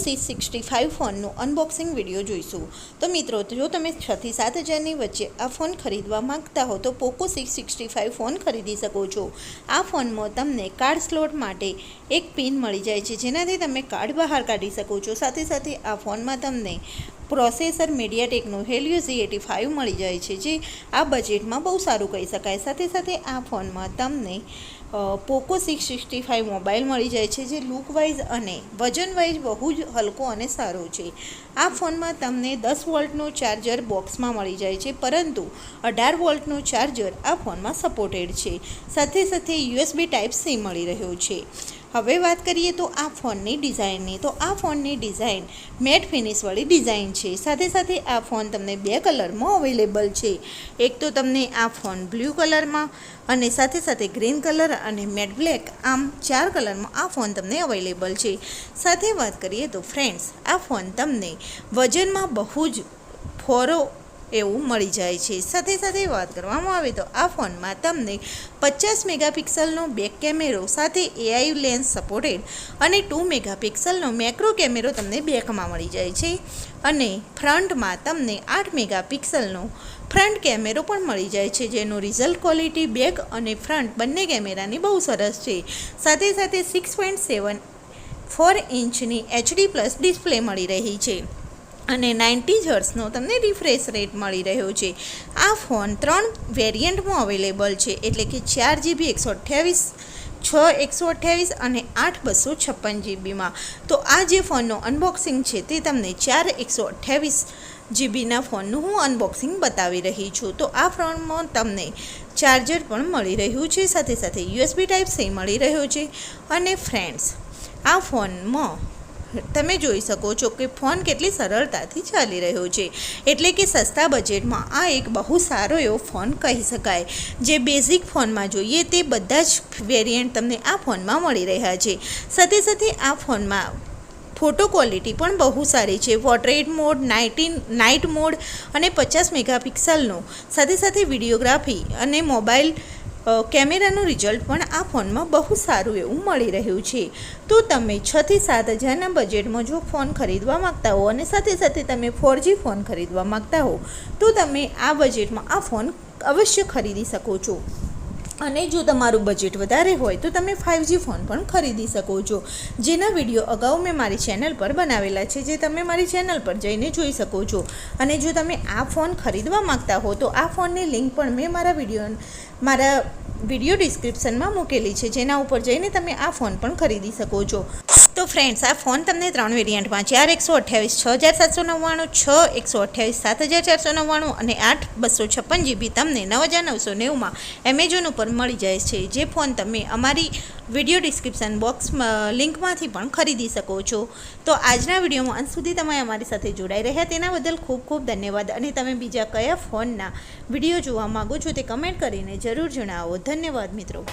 Six sixty five ફોનનું unboxing video જોઈશું. તો મિત્રો, જો તમે છથી સાત હજારની વચ્ચે આ ફોન ખરીદવા માંગતા હો, તો Poco six sixty five phone ખરીદી શકો છો. આ ફોનમાં તમને કાર્ડ સ્લોટ માટે એક પિન મળી જાય છે, જેનાથી તમે કાર્ડ બહાર કાઢી શકો છો. સાથે સાથે આ ફોનમાં તમને પ્રોસેસર મીડિયાટેકનું હેલ્યુ ઝી એટી ફાઇવ મળી જાય છે, જે આ બજેટમાં બહુ સારું કહી શકાય. સાથે સાથે આ ફોનમાં તમને Poco six sixty five mobile મળી જાય છે, જે લુક વાઇઝ અને વજન વાઇઝ બહુ જ હલકો અને સારો છે. આ ફોનમાં તમને દસ વોલ્ટનું ચાર્જર બોક્સમાં મળી જાય છે, પરંતુ અઢાર વોલ્ટનું ચાર્જર આ ફોનમાં સપોર્ટેડ છે. સાથે સાથે યુએસબી ટાઈપ સી મળી રહ્યો છે. હવે વાત કરીએ તો આ ફોનની ડિઝાઇનની. તો આ ફોનની ડિઝાઇન મેટ ફિનિશવાળી ડિઝાઇન છે. સાથે સાથે આ ફોન તમને બે કલરમાં અવેલેબલ છે. એક તો તમને આ ફોન બ્લુ કલરમાં અને સાથે સાથે ગ્રીન કલર અને મેટ બ્લેક આમ ચાર કલરમાં આ ફોન તમને અવેલેબલ છે. સાથે વાત કરીએ તો ફ્રેન્ડ્સ, આ ફોન તમને વજનમાં બહુ જ ફોરો એવું મળી જાય છે. સાથે સાથે વાત કરવામાં આવે તો આ ફોનમાં તમને પચાસ મેગાપિક્સલનો બેક કેમેરો સાથે એઆઈ લેન્સ સપોર્ટેડ અને ટુ મેગાપિક્સલનો મેક્રો કેમેરો તમને બેકમાં મળી જાય છે. અને ફ્રન્ટમાં તમને આઠ મેગાપિક્સલનો ફ્રન્ટ કેમેરો પણ મળી જાય છે, જેનું રિઝલ્ટ ક્વોલિટી બેક અને ફ્રન્ટ બંને કેમેરાની બહુ સરસ છે. સાથે સાથે સિક્સ પોઈન્ટ સેવન ફોર ઇંચની એચડી પ્લસ ડિસ્પ્લે મળી રહી છે. અને નાઇન્ટી હર્ટ્સનો તમને રિફ્રેશ રેટ મળી રહ્યો છે. આ ફોન ત્રણ વેરિયન્ટમાં અવેલેબલ છે, એટલે કે ચાર જીબી, એકસો અઠ્યાવીસ, છ, એકસો અઠ્યાવીસ અને આઠ બસો છપ્પન જીબીમાં. તો આ જે ફોનનો અનબોક્સિંગ છે તે તમને ચાર, એકસો અઠ્યાવીસ જીબીના ફોનનું હું અનબોક્સિંગ બતાવી રહી છું. તો આ ફોનમાં તમને ચાર્જર પણ મળી રહ્યું છે, સાથે સાથે યુએસબી ટાઈપ સી મળી રહ્યો છે. અને ફ્રેન્ડ્સ, આ ફોનમાં તમે જોઈ શકો છો કે ફોન કેટલી સરળતાથી ચાલી રહ્યો છે. એટલે કે સસ્તા બજેટમાં આ એક બહુ સારો એવો ફોન કહી શકાય. જે બેઝિક ફોનમાં જોઈએ તે બધા જ વેરિયન્ટ તમને આ ફોનમાં મળી રહ્યા છે. સાથે સાથે આ ફોનમાં ફોટો ક્વોલિટી પણ બહુ સારી છે. Portrait mode, nineteen, night mode અને પચાસ મેગાપિક્સલનો. સાથે સાથે વિડીયોગ્રાફી અને મોબાઈલ કેમેરાનું રિઝલ્ટ પણ આ ફોનમાં બહુ સારું એવું મળી રહ્યું છે. તો તમે છથી સાત હજારના બજેટમાં જો ફોન ખરીદવા માગતા હો અને સાથે સાથે તમે ફોરજી ફોન ખરીદવા માગતા હો, તો તમે આ બજેટમાં આ ફોન અવશ્ય ખરીદી શકો છો. અને જો તમારું બજેટ વધારે હોય તો તમે ફાઇવજી ફોન પણ ખરીદી શકો છો. જેના વીડિયો અગાઉ મેં મારી ચેનલ પર બનાવેલા છે, જે તમે મારી ચેનલ પર જઈને જોઈ શકો છો. અને જો તમે આ ફોન ખરીદવા માગતા હો તો આ ફોનની લિંક પણ મેં મારા વીડિયો મારા વીડિયો ડિસ્ક્રિપ્શનમાં મૂકેલી છે, જેના ઉપર જઈને તમે આ ફોન પણ ખરીદી શકો છો. તો ફ્રેન્ડ્સ આ ફોન તમને ત્રણ વેરિયન્ટમાં ચાર એકસો અઠ્યાવીસ, છ હજાર સાતસો નવ્વાણું, છ એકસો અઠ્યાવીસ, સાત હજાર ચારસો નવ્વાણું અને આઠ બસો છપ્પન જીબી તમને નવ હજાર નવસો નેવુંમાં એમેઝોન ઉપર મળી જાય છે. જે ફોન તમે અમારી વીડિયો ડિસ્ક્રિપ્શન બોક્સ લિંકમાંથી પણ ખરીદી શકો છો. તો આજના વિડીયોમાં અંત સુધી તમે અમારી સાથે જોડાઈ રહ્યા. તેના બદલ ખૂબ ખૂબ ધન્યવાદ. અને તમે બીજા કયા ફોનના વીડિયો જોવા માગો છો તે કમેન્ટ કરીને જરૂર જણાવો. ધન્યવાદ મિત્રો.